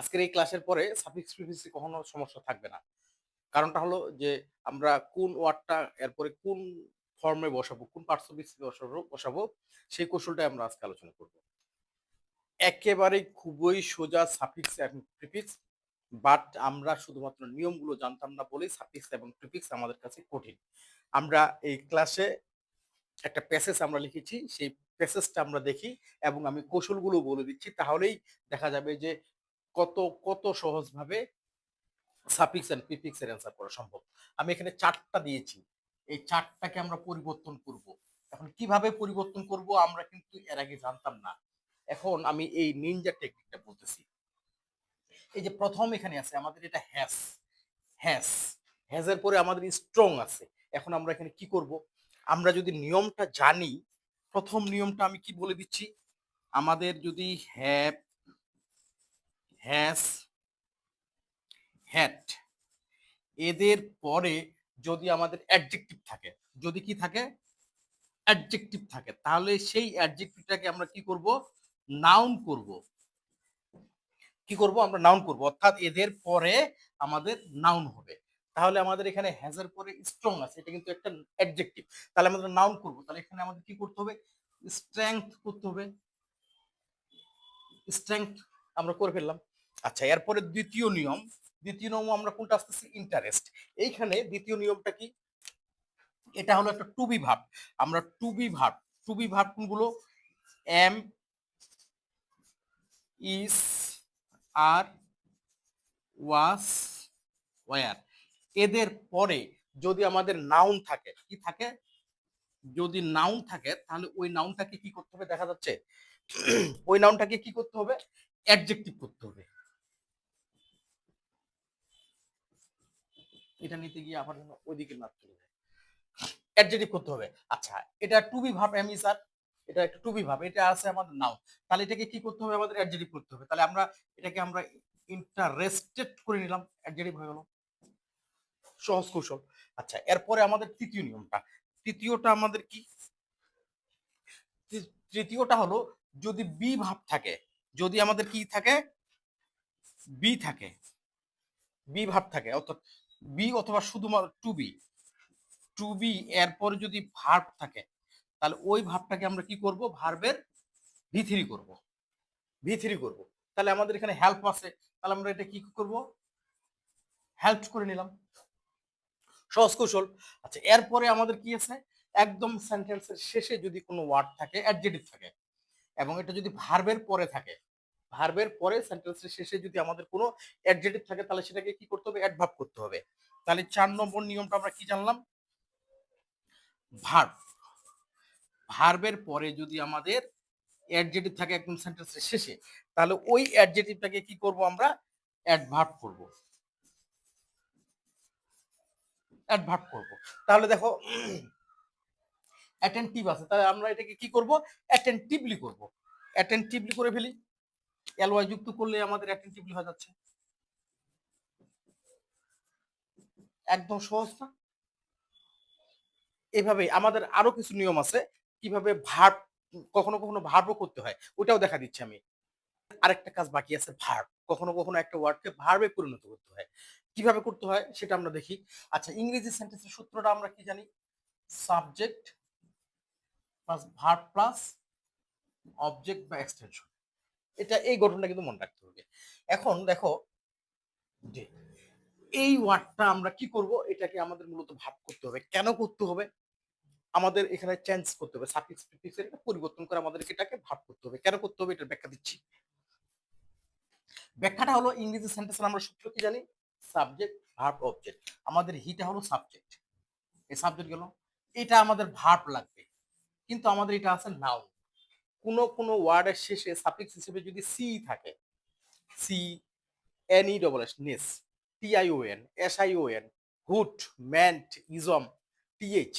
আজকের এই ক্লাসের পরে সাফিক্স প্রিফিক্সে কখনো সমস্যা থাকবে না। কারণটা হলো যে, আমরা কোন ওয়ার্ডটা এরপরে কোন ফর্মে বসাবো, কোন পার্সোফিক্স বসাবো বসাবো, সেই কৌশলটাই আমরা আজকে আলোচনা করব। একেবারে খুবই সোজা সাফিক্স এবং প্রিফিক্স বাট আমরা শুধুমাত্র নিয়মগুলো জানতাম না বলেই সাফিক্স এবং প্রিফিক্স আমাদের কাছে কঠিন। আমরা এই ক্লাসে একটা প্যাসেজ আমরা লিখেছি, সেই প্যাসেজটা আমরা দেখি এবং আমি কৌশলগুলো বলে দিচ্ছি, তাহলেই দেখা যাবে যে কত কত সহজভাবে সাফিক্স এন্ড প্রিফিক্স এর অ্যান্সার করা সম্ভব? আমি এখানে চারটা দিয়েছি। এই চারটাকে আমরা পরিবর্তন করব। এখন কীভাবে পরিবর্তন করব আমরা কিন্তু এর আগে জানতাম না। এখন আমি এই নিনজা টেকনিকটা বলতেছি। এই যে প্রথম এখানে আছে, আমাদের এটা হ্যাস হ্যাস হ্যাজের পরে আমাদের স্ট্রং আছে। এখন আমরা এখানে কি করব? আমরা যদি নিয়মটা জানি, প্রথম নিয়মটা আমি কি বলে দিচ্ছি? আমাদের যদি হ্যাভ হ্যাস হ্যাট। এদের পরে যদি আমাদের অ্যাডজেক্টিভ থাকে, যদি কি থাকে? অ্যাডজেক্টিভ থাকে। তাহলে সেই অ্যাডজেক্টিভটাকে আমরা কি করব? নাউন করব। কি করব? আমরা নাউন করব। অর্থাৎ এদের পরে আমাদের নাউন হবে। তাহলে আমাদের এখানে হ্যাজের পরে স্ট্রং আছে। এটা কিন্তু একটা অ্যাডজেক্টিভ তাহলে আমাদের নাউন করব। তাহলে এখানে আমাদের কি করতে হবে? স্ট্রেংথ করতে হবে। স্ট্রেংথ আমরা করে ফেললাম। আচ্ছা এরপরে দ্বিতীয় নিয়ম। দ্বিতীয় নিয়ম আমরা কোনটা আসতেছি? ইন্টারেস্ট এইখানে দ্বিতীয় নিয়মটা কি? এটা হলো একটা টু বি ভাব আমরা টু বি ভাব টু বি ভাব কোনগুলো? M is R was were এদের পরে যদি আমাদের নাউন থাকে, কি থাকে? যদি নাউন থাকে, তাহলে ওই নাউনটাকে কি করতে হবে? দেখা যাচ্ছে, ওই নাউনটাকে কি করতে হবে? অ্যাডজেক্টিভ করতে হবে। এটা নিতে গিয়ে আবার যেন ওইদিকে না চলে যায়। অ্যাডজেক্টিভ করতে হবে। আচ্ছা এটা টু বি ভাব এমি স্যার এটা একটা টু বি ভাব এটা আছে আমাদের নাউন তাহলে এটাকে কি করতে হবে? আমাদের অ্যাডজেক্টিভ করতে হবে। তাহলে আমরা এটাকে আমরা ইন্টারেস্টেড করে নিলাম। অ্যাডজেক্টিভ হয়ে গেল। সহজ কৌশল। আচ্ছা এরপরে আমাদের তৃতীয় নিয়মটা। তৃতীয়টা আমাদের কি? তৃতীয়টা হলো, যদি বি ভাব থাকে, যদি আমাদের কি থাকে? বি থাকে। বি ভাব থাকে, অর্থাৎ বি অথবা শুধুমাত্র টু বি টু বি এরপরে যদি ভার্ব থাকে, তাহলে ওই ভাবটাকে আমরা কি করব? ভার্বের ভি থ্রি করব। ভি থ্রি করব। তাহলে আমাদের এখানে হেল্প আছে। তাহলে আমরা এটা কি করব? হেল্প করে নিলাম। সহজ কৌশল। আচ্ছা এরপরে আমাদের কি আছে? একদম সেন্টেন্সের শেষে যদি কোনো ওয়ার্ড থাকে অ্যাডজেটিভ থাকে, এবং এটা যদি ভার্বের পরে থাকে ভার্বের পরে সেন্টেন্সের শেষে যদি আমাদের কোনো অ্যাডজেটিভ থাকে, তাহলে সেটাকে কি করতে হবে? অ্যাডভার্ব করতে হবে। তাহলে চার নম্বর নিয়মটা আমরা কি জানলাম? ভার্ব ভার্বের পরে যদি আমাদের অ্যাডজেটিভ থাকে একদম সেন্টেন্সের শেষে, তাহলে ওই অ্যাডজেটিভটাকে কি করব আমরা? অ্যাডভার্ব করব। অ্যাডভার্ব করব। তাহলে দেখো অ্যাটেন্টিভ আছে। তাহলে আমরা এটাকে কি করব? অ্যাটেন্টিভলি করব। অ্যাটেন্টিভলি করে ফেলি। এলওয়াই যুক্ত করলে আমাদের অ্যাটেন্টিভলি হয়ে যাচ্ছে। একদম সহজ না। এভাবে আমাদের আরও কিছু নিয়ম আছে, কীভাবে ভার্ব কখনো কখনো ভার্বও করতে হয় ওটাও দেখা দিচ্ছি আমি। আরেকটা কাজ বাকি আছে ভার্ব কখনো কখনো একটা ওয়ার্ডকে ভার্বে পরিণত করতে হয়। কীভাবে করতে হয় সেটা আমরা দেখি। আচ্ছা ইংরেজি সেন্টেন্সের সূত্রটা আমরা কি জানি? Subject plus verb plus object বা এক্সটেনশন এটা এই গঠনটা কিন্তু মনে রাখতে হবে। এখন দেখো যে এই ওয়ার্ডটা আমরা কি করব? এটাকে আমাদের মূলত ভাব করতে হবে। কেন করতে হবে? আমাদের এখানে চেঞ্জ করতে হবে। সাফিক্স প্রিফিক্স এর পরিবর্তন করে আমাদের এটাকে ভাব করতে হবে। কেন করতে হবে? এটার ব্যাখ্যা দিচ্ছি। ব্যাখ্যাটা হলো ইংরেজি সেন্টেন্সের আমরা সূত্র কি জানি? সাবজেক্ট ভার্ব অবজেক্ট আমাদের হিটা হলো সাবজেক্ট এই সাবজেক্ট গেল। এটা আমাদের ভার্ব লাগবে। কিন্তু আমাদের এটা আছে নাউন কোন কোন ওয়ার্ডের শেষে সাফিক্স হিসেবে যদি সি থাকে C N E double S ness T I O N S I O N hood ment ism TH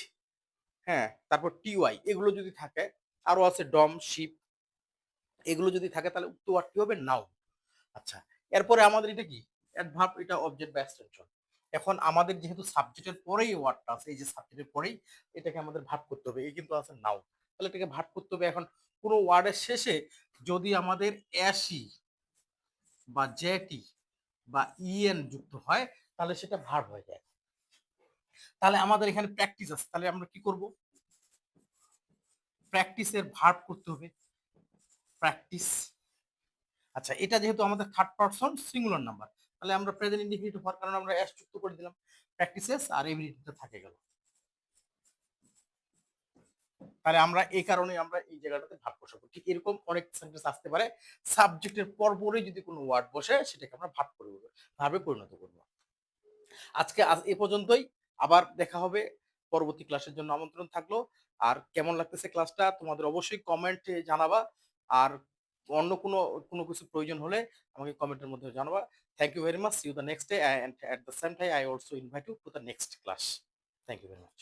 হ্যাঁ তারপর টিওয়াই এগুলো যদি থাকে, আরও আছে ডম শিপ এগুলো যদি থাকে তাহলে উক্ত ওয়ার্ডটি হবে নাউন আচ্ছা এরপরে আমাদের এটা কি? অ্যাডভার্ব এটা অবজেক্ট বা এক্সটেনশন এখন আমাদের যেহেতু সাবজেক্টের পরেই ওয়ার্ডটা আছে, এই যে সাবজেক্টের পরেই এটাকে আমাদের ভাব করতে হবে, এই কিন্তু আছে নাউন তাহলে এটাকে ভাব করতে হবে এখন কোনো ওয়ার্ডের শেষে যদি আমাদের অ্যাসি বা জেটি বা ইএন যুক্ত হয়, তাহলে সেটা ভার্ব হয়ে যায়। তাহলে আমাদের এখানে প্র্যাকটিস আছে। তাহলে আমরা কি করব? প্র্যাকটিসের ভার্ব করতে হবে। প্র্যাকটিস আচ্ছা এটা যেহেতু আমাদের থার্ড পারসন সিঙ্গুলার নাম্বার তাহলে আমরা প্রেজেন্ট ইন্ডিফিনিটিভ হওয়ার কারণে আমরা এস যুক্ত করে দিলাম। প্র্যাকটিসেস আর এবিলিটিটা থাকে গেল। তাহলে আমরা এই কারণে আমরা জায়গাটাতে ভাগ বসাবো ঠিক এরকম অনেক সেন্টেন্স আসতে পারে। সাবজেক্টের পর পরে যদি কোনো ওয়ার্ড বসে, সেটাকে আমরা ভাগ করে ভাবে পরিণত করব। আজকে আজ এ পর্যন্তই। আবার দেখা হবে পরবর্তী ক্লাসের জন্য আমন্ত্রণ থাকল। আর কেমন লাগতেছে ক্লাসটা তোমাদের অবশ্যই কমেন্টে জানাবা। আর অন্য কোনো কোনো কিছু প্রয়োজন হলে আমাকে কমেন্টের মধ্যে জানাবা। Thank you very much you the next day and at the same time I also invite you to the next class thank you very much